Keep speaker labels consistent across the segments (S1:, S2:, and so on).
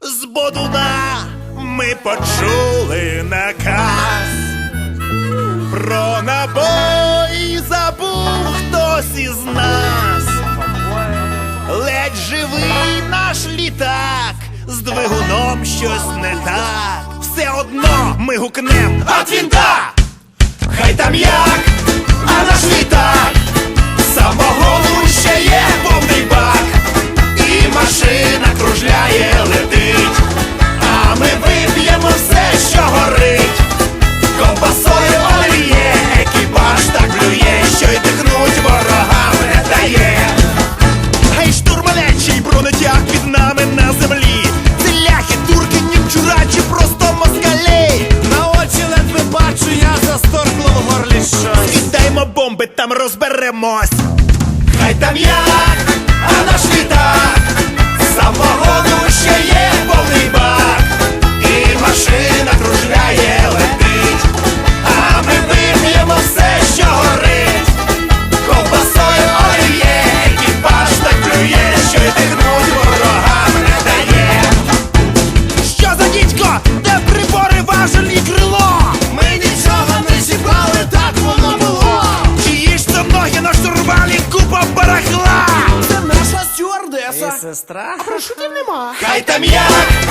S1: з бодуна ми почули наказ. Про набої забув хтось із нас. Ледь живий наш літак, з двигуном щось не так. Все одно ми гукнем. От він так! бомби там розберемось. Хай там як, а наш літак сестра. І. А
S2: Парашутів нема.
S1: Хай там як!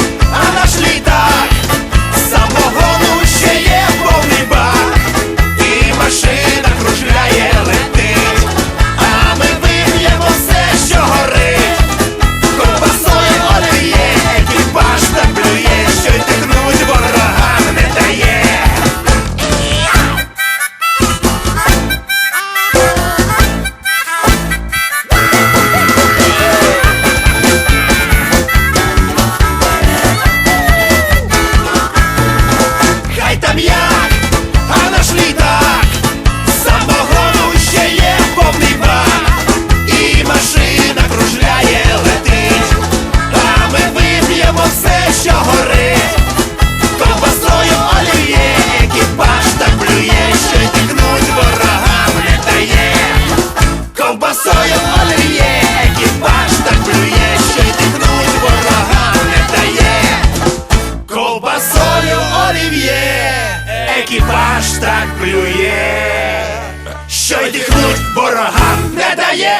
S1: Аж так плює, що й дихнуть ворогам не дає.